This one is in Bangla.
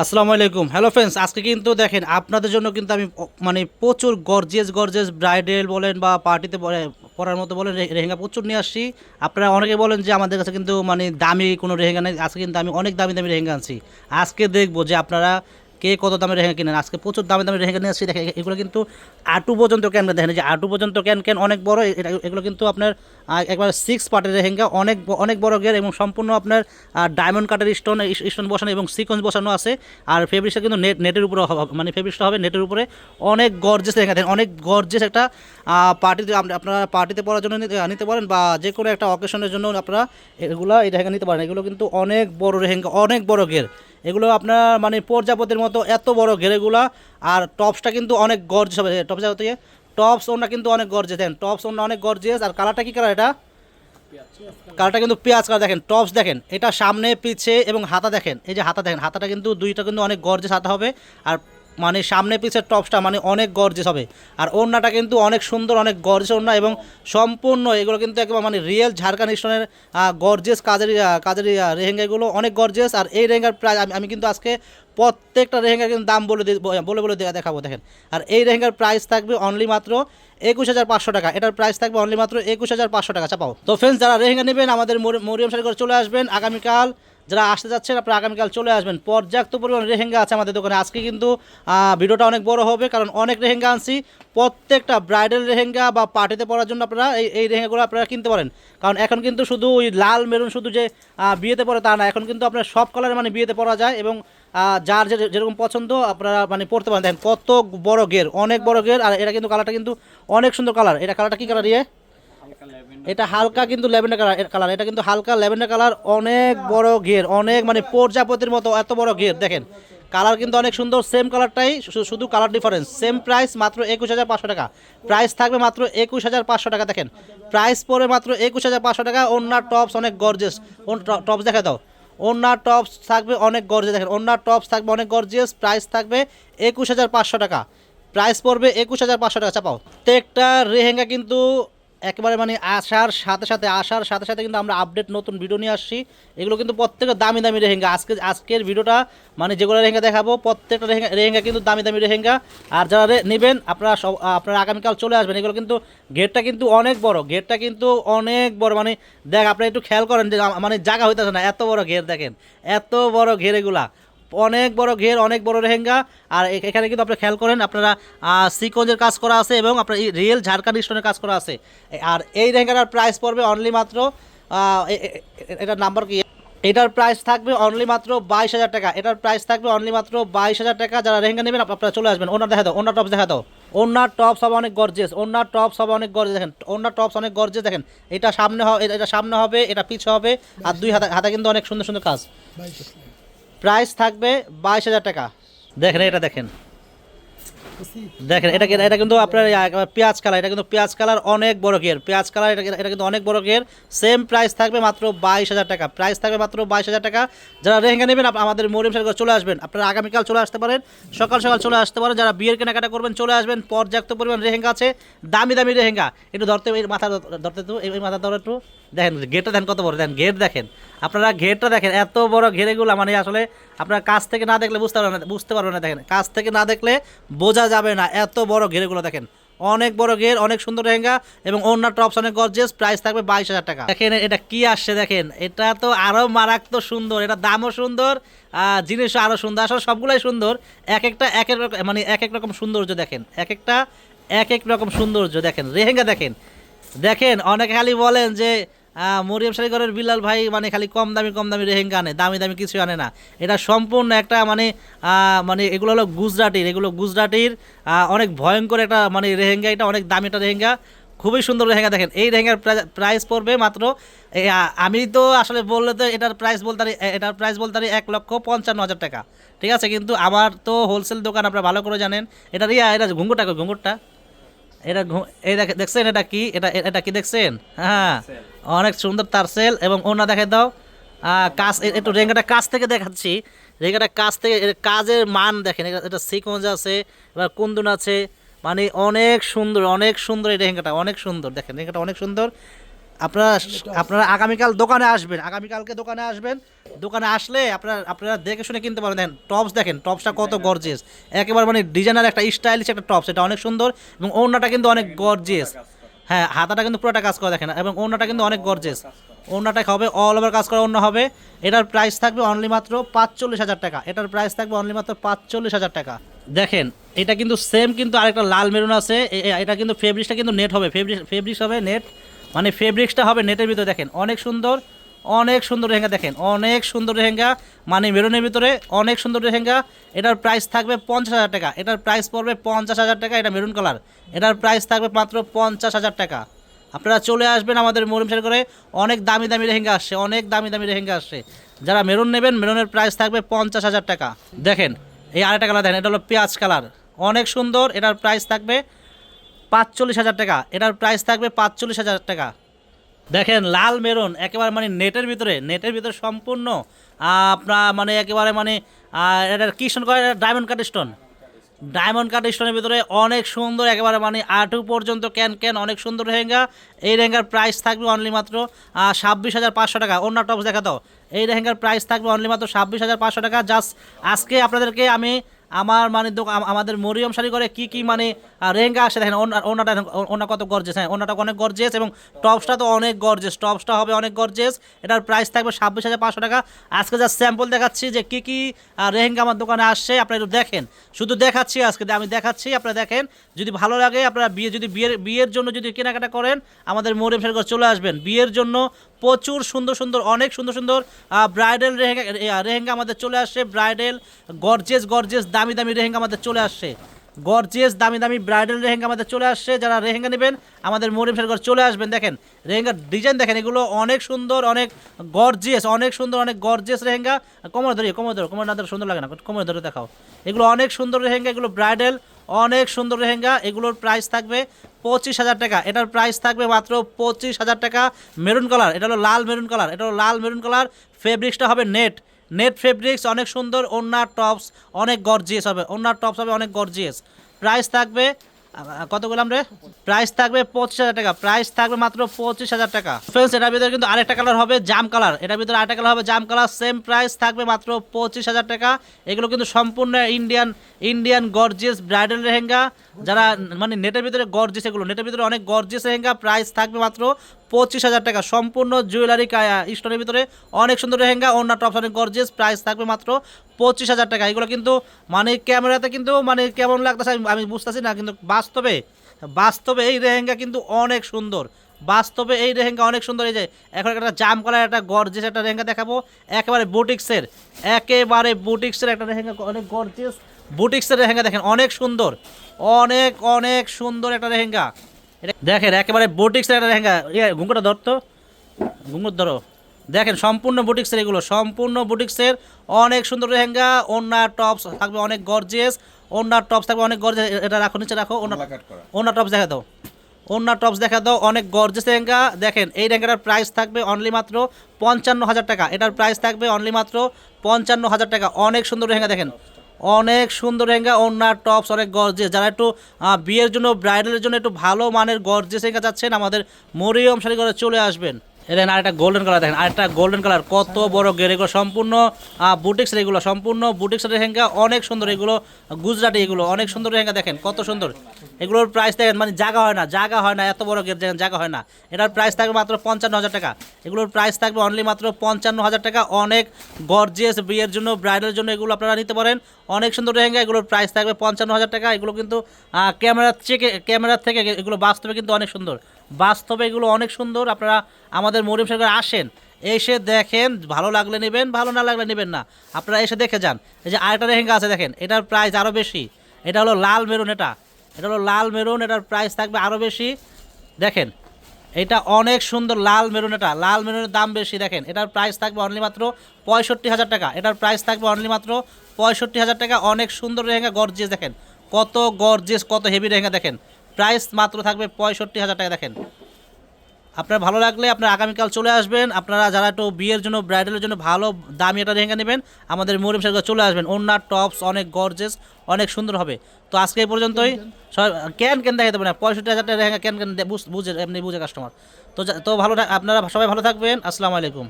আসসালামু আলাইকুম। হ্যালো ফ্রেন্ডস আজকে কিন্তু দেখেন, আপনাদের জন্য কিন্তু আমি মানে প্রচুর গর্জিয়াস গর্জিয়াস ব্রাইডাল বলেন বা পার্টিতে পরার মতো বলেন রেহেঙ্গা প্রচুর নিয়ে আসছি। আপনারা অনেকে বলেন যে আমাদের কাছে কিন্তু মানে দামি কোনো রেহেঙ্গা নেই, আজকে কিন্তু আমি অনেক দামি দামি রেহেঙ্গা আনছি। আজকে দেখব যে আপনারা কে কত দামে রেহেঙ্গা কিনেন? আজকে প্রচুর দামি দামি রেহেঙ্গা নিয়ে আসছি। এগুলো কিন্তু আটু পর্যন্ত ক্যান দেখেন? যে আটু পর্যন্ত ক্যান ক্যান অনেক বড় এটা এগুলো কিন্তু আপনার একবার সিক্স পার্টের রেহেঙ্গা, অনেক অনেক বড় গের এবং সম্পূর্ণ আপনার ডায়মন্ড কাটের স্টোন স্টোন বসানো এবং সিকোয়েন্স বসানো আছে। আর ফেব্রিক্সটা কিন্তু নেট নেটের উপরে মানে ফেব্রিক্সটা হবে নেটের উপরে। অনেক গর্জেস রেহেঙ্গা, দেখেন, অনেক গর্জেস একটা পার্টিতে আপনারা পার্টিতে পড়ার জন্য নিতে নিতে পারেন বা যে কোনো একটা অকেশনের জন্য আপনারা এগুলো এই রেহেঙ্গা নিতে পারেন। এগুলো কিন্তু অনেক বড় রেহেঙ্গা, অনেক বড় গের এগুলো আপনার মানে পর্যাপতির মতো এত বড় ঘেরেগুলা, আর টপসটা কিন্তু অনেক গর্জেস হবে। টপস থেকে টপস ওনা কিন্তু অনেক গর্জেস দেখেন, টপস ওনা অনেক গর্জেস আর কালারটা কী কালার এটা? কালারটা কিন্তু পেঁয়াজ কালার দেখেন, টপস দেখেন, এটা সামনে, পিছে এবং হাতা দেখেন। এই যে হাতা দেখেন, হাতাটা কিন্তু দুইটা কিন্তু অনেক গর্জেস হাতা হবে। আর মানে সামনে পিছের টপসটা মানে অনেক গর্জেস হবে। আর ওড়নাটা কিন্তু অনেক সুন্দর, অনেক গর্জেস ওড়না এবং সম্পূর্ণ এগুলো কিন্তু একেবারে মানে রিয়েল ঝাড়খান্ড স্টোনের গর্জেস কাজের কাজের রেহেঙ্গাগুলো অনেক গর্জেস আর এই রেহেঙ্গার প্রায় আমি কিন্তু আজকে প্রত্যেকটা রেহেঙ্গার কিন্তু দাম বলে বলে বলে দেখাবো, দেখেন। আর এই রেহেঙ্গার প্রাইস থাকবে অনলি মাত্র একুশ হাজার পাঁচশো টাকা। এটার প্রাইস থাকবে অনলি মাত্র একুশ হাজার পাঁচশো টাকা চাপাও তো ফ্রেন্ডস যারা রেহেঙ্গা নেবেন, আমাদের মরি- মরিয়ম শাড়ি করে চলে আসবেন। আগামীকাল যারা আসতে যাচ্ছেন, আপনারা আগামীকাল চলে আসবেন। পর্যাপ্ত পরিমাণ রেহেঙ্গা আছে আমাদের দোকানে। আজকে কিন্তু ভিডিওটা অনেক বড় হবে, কারণ অনেক রেহেঙ্গা আনছি। প্রত্যেকটা ব্রাইডাল রেহেঙ্গা বা পার্টিতে পরার জন্য আপনারা এই এই রেহেঙ্গাগুলো আপনারা কিনতে পারেন। কারণ এখন কিন্তু শুধু ওই লাল মেরুন শুধু যে বিয়েতে পরে তা না, এখন কিন্তু আপনার সব কালারে মানে বিয়েতে পরা যায় এবং যার যে, যেরকম পছন্দ, আপনারা মানে পড়তে পারেন। দেখেন কত বড় গের অনেক বড় গের আর এটা কিন্তু কালারটা কিন্তু অনেক সুন্দর কালার এটা কালারটা কি কালার ইয়ে এটা হালকা কিন্তু ল্যাভেন্ডার কালার কালার। এটা কিন্তু হালকা ল্যাভেন্ডার কালার, অনেক বড় ঘের, অনেক মানে প্রজাপতির মতো এত বড় ঘের। দেখেন, কালার কিন্তু অনেক সুন্দর সেম কালারটাই শুধু কালার ডিফারেন্স সেম প্রাইস মাত্র একুশ হাজার পাঁচশো টাকা। প্রাইস থাকবে মাত্র একুশ হাজার পাঁচশো টাকা, দেখেন। প্রাইস পড়বে মাত্র একুশ হাজার পাঁচশো টাকা ওনার টপস অনেক গর্জেস টপস দেখা দাও। ওনার টপস থাকবে অনেক গর্জেস দেখেন। ওনার টপস থাকবে অনেক গর্জেস প্রাইস থাকবে একুশ হাজার পাঁচশো টাকা। প্রাইস পড়বে একুশ হাজার পাঁচশো টাকা, চাপাও। প্রত্যেকটা রেহেঙ্গা কিন্তু একেবারে মানে আসার সাথে সাথে, আসার সাথে সাথে কিন্তু আমরা আপডেট নতুন ভিডিও নিয়ে আসছি। এগুলো কিন্তু প্রত্যেকটা দামি দামি রেহেঙ্গা আজকে, আজকের ভিডিওটা মানে যেগুলো রেহেঙ্গা দেখাবো, প্রত্যেকটা রেহেঙ্গা রেহেঙ্গা কিন্তু দামি দামি রেহেঙ্গা আর যারা নেবেন, আপনারা সব আপনারা আগামীকাল চলে আসবেন। এগুলো কিন্তু গেটটা কিন্তু অনেক বড়, গেটটা কিন্তু অনেক বড়। মানে দেখ, আপনারা একটু খেয়াল করেন যে মানে জায়গা হইতেছে না, এত বড় ঘের দেখেন, এত বড় ঘের এগুলা। অনেক বড় ঘের, অনেক বড় রেহেঙ্গা। আর এখানে কিন্তু আপনারা খেয়াল করেন, আপনারা সিকোঞ্জের কাজ করা আছে এবং আপনার রিয়েল ঝাড়খান্ড স্টোনের কাজ করা আছে। আর এই রেহেঙ্গাটার প্রাইস পড়বে অনলি মাত্র এটার নাম্বার কি? এটার প্রাইস থাকবে অনলি মাত্র বাইশ হাজার টাকা। এটার প্রাইস থাকবে অনলি মাত্র বাইশ হাজার টাকা। যারা রেহেঙ্গা নেবেন আপনারা চলে আসবেন। ওনার দেখা দাও ওনার টপস দেখা দাও। ওনার টপস হবে অনেক গর্জেস ওনার টপস হবে অনেক গর্জেস দেখেন ওনার টপস অনেক গর্জেস দেখেন, এটা সামনে হবে এটা সামনে হবে, এটা পিছে হবে। আর দুই হাতে হাতে কিন্তু অনেক সুন্দর সুন্দর কাজ। প্রাইস থাকবে বাইশ হাজার টাকা। দেখেন এটা দেখেন। দেখেন, এটা এটা কিন্তু আপনার পেঁয়াজ কালার, এটা কিন্তু পেঁয়াজ কালার অনেক বড় গের পেঁয়াজ কালার, এটা এটা কিন্তু অনেক বড় গের সেম প্রাইস থাকবে মাত্র বাইশ হাজার টাকা। প্রাইস থাকবে মাত্র বাইশ হাজার টাকা। যারা রেহেঙ্গা নেবেন আমাদের মরিম সাহেব চলে আসবেন। আপনারা আগামীকাল চলে আসতে পারেন। সকাল সকাল চলে আসতে পারেন। যারা বিয়ের কেনাকাটা করবেন, চলে আসবেন। পর্যাপ্ত পরিমাণ রেহেঙ্গা আছে। দামি দামি রেহেঙ্গা। একটু ধরতে, এই মাথা ধরতে তো এই মাথা ধরে একটু। দেখেন গেটটা দেখেন কত বড়। দেখেন গেট দেখেন। আপনারা গেটটা দেখেন, এত বড় ঘেরেগুলো মানে আসলে আপনারা কাছ থেকে না দেখলে বুঝতে পারবেন না বুঝতে পারবেন না। দেখেন, কাছ থেকে না দেখলে বোঝা যাবে না। এত বড় ঘেরেগুলো দেখেন। অনেক বড় ঘের, অনেক সুন্দর লেহেঙ্গা এবং অন্য টপস অনেক গর্জেস প্রাইস থাকবে বাইশ হাজার টাকা। দেখেন এটা কি আসছে দেখেন। এটা তো আরও মারাত্মক সুন্দর, এটা দামও সুন্দর জিনিসও আরও সুন্দর। আসলে সবগুলাই সুন্দর। এক একটা এক এক রকম মানে এক এক রকম সৌন্দর্য দেখেন। এক একটা, এক এক রকম সৌন্দর্য দেখেন। রেহেঙ্গা দেখেন। দেখেন, অনেকে খালি বলেন যে মরিয়ম শাড়িঘরের বিলাল ভাই মানে খালি কম দামি কম দামি রেহেঙ্গা আনে, দামি দামি কিছু আনে না। এটা সম্পূর্ণ একটা মানে মানে এগুলো হলো গুজরাটির, এগুলো গুজরাটির অনেক ভয়ঙ্কর একটা মানে রেহেঙ্গা, এটা অনেক দামি একটা রেহেঙ্গা, খুবই সুন্দর রেহেঙ্গা দেখেন। এই রেহেঙ্গার প্রাইস পড়বে মাত্র আমি তো আসলে বললে তো এটার প্রাইস বলতে এটার প্রাইস বলতে এক লক্ষ পঞ্চান্ন হাজার টাকা। ঠিক আছে, কিন্তু আমার তো হোলসেল দোকান আপনারা ভালো করে জানেন, এটা রিয়া, এটা ঘুঙ্গুরটা ঘুঙ্গুরটা এটা এই দেখছেন এটা কি? এটা এটা কি দেখছেন? হ্যাঁ। অনেক সুন্দর তার সেল এবং ওনা দেখে দাও। কাজ একটু রেঙ্গাটা কাছ থেকে দেখাচ্ছি। রেঙ্গাটা কাছ থেকে কাজের মান দেখেন। এটা- সিকঞ্জ আছে, এবার কুন্দুন আছে। মানে অনেক সুন্দর অনেক সুন্দর এই রেহেঙ্গাটা অনেক সুন্দর। দেখেন রেহেঙ্গাটা অনেক সুন্দর। আপনারা আপনারা আগামীকাল দোকানে আসবেন, আগামীকালকে দোকানে আসবেন। দোকানে আসলে আপনারা আপনারা দেখে শুনে কিনতে পারেন দেখেন টপস দেখেন টপসটা কত গর্জিয়াস একেবারে মানে ডিজাইনার একটা স্টাইলিশ একটা টপস এটা অনেক সুন্দর এবং ওড়নাটা কিন্তু অনেক গর্জিয়াস হ্যাঁ হাতাটা কিন্তু পুরোটা কাজ করা দেখেন, এবং ওড়নাটা কিন্তু অনেক গর্জিয়াস ওড়নাটা হবে অল ওভার কাজ করা অন্য হবে। এটার প্রাইস থাকবে অনলি মাত্র পাঁচচল্লিশ হাজার টাকা। এটার প্রাইস থাকবে অনলি মাত্র পাঁচচল্লিশ হাজার টাকা। দেখেন, এটা কিন্তু সেম কিন্তু আরেকটা লাল মেরুন আছে। এটা কিন্তু ফেব্রিক্সটা কিন্তু নেট হবে। ফেব্রিক ফেব্রিক্স হবে নেট মানে ফেব্রিক্সটা হবে নেটের ভিতরে, দেখেন, অনেক সুন্দর অনেক সুন্দর লেহেঙ্গা, দেখেন, অনেক সুন্দর লেহেঙ্গা মানে মেরুনের ভিতরে অনেক সুন্দর লেহেঙ্গা, এটার প্রাইস থাকবে পঞ্চাশ হাজার টাকা, এটার প্রাইস পড়বে পঞ্চাশ হাজার টাকা, এটা মেরুন কালার এটার প্রাইস থাকবে মাত্র পঞ্চাশ হাজার টাকা। আপনারা চলে আসবেন আমাদের মরিম শেয়ার করে, অনেক দামি দামি লেহেঙ্গা আসছে, অনেক দামি দামি লেহেঙ্গা আসছে। যারা মেরুন নেবেন মেরুনের প্রাইস থাকবে পঞ্চাশ হাজার টাকা। দেখেন, এই আরেকটা কালার দেখেন, এটা হলো পেঁয়াজ কালার অনেক সুন্দর, এটার প্রাইস থাকবে পাঁচচল্লিশ হাজার টাকা। এটার প্রাইস থাকবে পাঁচচল্লিশ হাজার টাকা। দেখেন, লাল মেরুন, একেবারে মানে নেটের ভিতরে নেটের ভিতরে সম্পূর্ণ আপনার মানে একেবারে মানে এটার কি স্টোন করে diamond cut stone diamond cut স্টোনের ভিতরে অনেক সুন্দর, একেবারে মানে আটু পর্যন্ত ক্যান ক্যান অনেক সুন্দর লেহেঙ্গা। এই লেহেঙ্গার প্রাইস থাকবে অনলি মাত্র ছাব্বিশ হাজার পাঁচশো টাকা। অন্য টপস দেখা দাও এই লেহেঙ্গার প্রাইস থাকবে অনলি মাত্র ছাব্বিশ হাজার পাঁচশো টাকা। জাস্ট আজকে আপনাদেরকে আমি আমার মানে আমাদের মরিয়ম শাড়ি করে কি কি মানে লেহেঙ্গা আসে দেখেন ওনা- ওনাটা ওনা কত গর্জেস হ্যাঁ ওনাটা অনেক গর্জেস এবং টপসটা তো অনেক গর্জেস টপসটা হবে অনেক গর্জেস এটার প্রাইস থাকবে ছাব্বিশ হাজার পাঁচশো টাকা। আজকে যা স্যাম্পল দেখাচ্ছি যে কি কি রেহেঙ্গা আমার দোকানে আসছে আপনারা একটু দেখেন। শুধু দেখাচ্ছি আজকে, আমি দেখাচ্ছি, আপনারা দেখেন, যদি ভালো লাগে আপনারা বিয়ে যদি বিয়ের বিয়ের জন্য যদি কেনাকাটা করেন, আমাদের মরিয়ম শাড়ি করে চলে আসবেন। বিয়ের জন্য প্রচুর সুন্দর সুন্দর, অনেক সুন্দর সুন্দর ব্রাইডাল রেহেঙ্গা রেহেঙ্গা আমাদের চলে আসছে ব্রাইডাল গর্জেস গর্জেস দামি দামি রেহেঙ্গা আমাদের চলে আসছে গর্জেস দামি দামি ব্রাইডাল রেহেঙ্গা আমাদের চলে আসছে যারা রেহেঙ্গা নেবেন, আমাদের মরিম ঘর চলে আসবেন, দেখেন রেহেঙ্গার ডিজাইন দেখেন, এগুলো অনেক সুন্দর, অনেক গর্জেস অনেক সুন্দর, অনেক গর্জেস রেহেঙ্গা কোমর ধরি কোমর ধরো কোমর না ধরো সুন্দর লাগে না কোমর ধরে দেখাও। এগুলো অনেক সুন্দর রেহেঙ্গা এগুলো ব্রাইডাল অনেক সুন্দর লেহেঙ্গা, এগুলোর প্রাইস থাকবে পঁচিশ হাজার টাকা। এটার প্রাইস থাকবে মাত্র পঁচিশ হাজার টাকা মেরুন কালার এটা হলো লাল মেরুন কালার এটা হলো লাল মেরুন কালার ফেব্রিক্সটা হবে নেট নেট ফেব্রিক্স অনেক সুন্দর ওনার টপস অনেক গর্জিয়াস হবে। ওনার টপস হবে অনেক গর্জিয়াস প্রাইস থাকবে কত বললাম রে প্রাইস থাকবে পঁচিশ হাজার টাকা। প্রাইস থাকবে মাত্র পঁচিশ হাজার টাকা। ফ্রেন্ডস এটার ভিতরে কিন্তু আরেকটা কালার হবে জাম কালার এটার ভিতরে আরেকটা কালার হবে জাম কালার সেম প্রাইস থাকবে মাত্র পঁচিশ হাজার টাকা। এগুলো কিন্তু সম্পূর্ণ Indian Indian gorgeous bridal lehenga. যারা মানে নেটের ভিতরে গর্জিয়াস এগুলো নেটের ভিতরে অনেক গর্জিয়াস লেহেঙ্গা প্রাইস থাকবে মাত্র পঁচিশ হাজার টাকা। সম্পূর্ণ জুয়েলারি কায়া স্টোনের ভিতরে অনেক সুন্দর লেহেঙ্গা অন্য টপস অনেক গর্জিয়াস প্রাইস থাকবে মাত্র পঁচিশ হাজার টাকা। এগুলো কিন্তু মানে ক্যামেরাতে কিন্তু মানে কেমন লাগতেছে আমি- বুঝতেছি না, কিন্তু বাস্তবে বাস্তবে এই লেহেঙ্গা কিন্তু অনেক সুন্দর। বাস্তবে এই লেহেঙ্গা অনেক সুন্দর। এই যে এখন একটা জাম কালার একটা গর্জিয়াস একটা লেহেঙ্গা দেখাবো। একেবারে বুটিক্সের একেবারে বুটিক্সের একটা লেহেঙ্গা, অনেক গর্জেস বুটিক্সের লেহেঙ্গা দেখেন, অনেক সুন্দর। অনেক অনেক সুন্দর একটা লেহেঙ্গা। দেখেন একেবারে বুটিক্সের একটা লেহেঙ্গা। ইয়ে ঘুঙ্গুটা ধরতো ঘুঙ্গুর ধরো। দেখেন সম্পূর্ণ বুটিক্সের এগুলো। সম্পূর্ণ বুটিক্সের অনেক সুন্দর লেহেঙ্গা। ওনার টপস থাকবে অনেক গর্জিয়াস ওনার টপস থাকবে অনেক গর্জিয়াস এটা রাখো নিচে রাখো। ওনার টপস দেখা দাও। ওনার টপস দেখা দাও। অনেক গর্জিয়াস লেহেঙ্গা। দেখেন এই লেহেঙ্গাটার প্রাইস থাকবে অনলি মাত্র পঞ্চান্ন হাজার টাকা। এটার প্রাইস থাকবে অনলি মাত্র পঞ্চান্ন হাজার টাকা। অনেক সুন্দর লেহেঙ্গা দেখেন। অনেক সুন্দর লেহেঙ্গা ওনার টপস অনেক গর্জেস যারা একটু বিয়ের জন্য ব্রাইডালের জন্য একটু ভালো মানের গর্জেস লেহেঙ্গা যাচ্ছেন আমাদের মরিয়ম শাড়ি করে চলে আসবেন। দেখেন আরেকটা গোল্ডেন কালার দেখেন, আরেকটা গোল্ডেন কালার কত বড় গের এগুলো সম্পূর্ণ বুটিক্স এগুলো সম্পূর্ণ বুটিক্স লেহেঙ্গা, অনেক সুন্দর এগুলো, গুজরাটি এগুলো, অনেক সুন্দর লেহেঙ্গা দেখেন, কত সুন্দর। এগুলোর প্রাইস দেখেন মানে জায়গা হয় না জায়গা হয় না, এত বড় গের দেখেন জায়গা হয় না। এটার প্রাইস থাকবে মাত্র পঞ্চান্ন হাজার টাকা। এগুলোর প্রাইস থাকবে অনলি মাত্র পঞ্চান্ন হাজার টাকা। অনেক গর্জিয়াস বিয়ের জন্য ব্রাইডালের জন্য এগুলো আপনারা নিতে পারেন। অনেক সুন্দর লেহেঙ্গা, এগুলোর প্রাইস থাকবে পঞ্চান্ন হাজার টাকা। এগুলো কিন্তু ক্যামেরার চেকে ক্যামেরার থেকে এগুলো বাস্তবে কিন্তু অনেক সুন্দর। বাস্তবে এগুলো অনেক সুন্দর। আপনারা আমাদের মরিম সরকার আসেন, এসে দেখেন, ভালো লাগলে নেবেন, ভালো না লাগলে নেবেন না। আপনারা এসে দেখে যান। এই যে আরেকটা লেহেঙ্গা আছে দেখেন, এটার প্রাইস আরও বেশি। এটা হলো লাল মেরুন এটা। এটা হলো লাল মেরুন, এটার প্রাইস থাকবে আরও বেশি। দেখেন, এটা অনেক সুন্দর লাল মেরুন এটা। লাল মেরুনের দাম বেশি, দেখেন, এটার প্রাইস থাকবে অনলি মাত্র পঁয়ষট্টি হাজার টাকা। এটার প্রাইস থাকবে অনলি মাত্র পঁয়ষট্টি হাজার টাকা। অনেক সুন্দর লেহেঙ্গা গর্জিয়াস দেখেন। কত গর্জিয়াস কত হেভি লেহেঙ্গা, দেখেন। প্রাইস মাত্র থাকবে পঁয়ষট্টি হাজার টাকা, দেখেন। আপনার ভালো লাগলে আপনার আগামীকাল চলে আসবেন। আপনারা যারা একটু বিয়ের জন্য, ব্রাইডালের জন্য ভালো দামি একটা লেহেঙ্গা নেবেন, আমাদের মরিম সাহেব চলে আসবেন। ওনার টপস, অনেক গর্জেস, অনেক সুন্দর হবে। তো আজকে এই পর্যন্তই। ক্যান কেন দেখাতে পারে পঁয়ষট্টি হাজার টাকা লেহেঙ্গা ক্যান কেন বুঝ- এমনি বুঝে কাস্টমার তো তো ভালো আপনারা সবাই ভালো থাকবেন। আসসালামু আলাইকুম।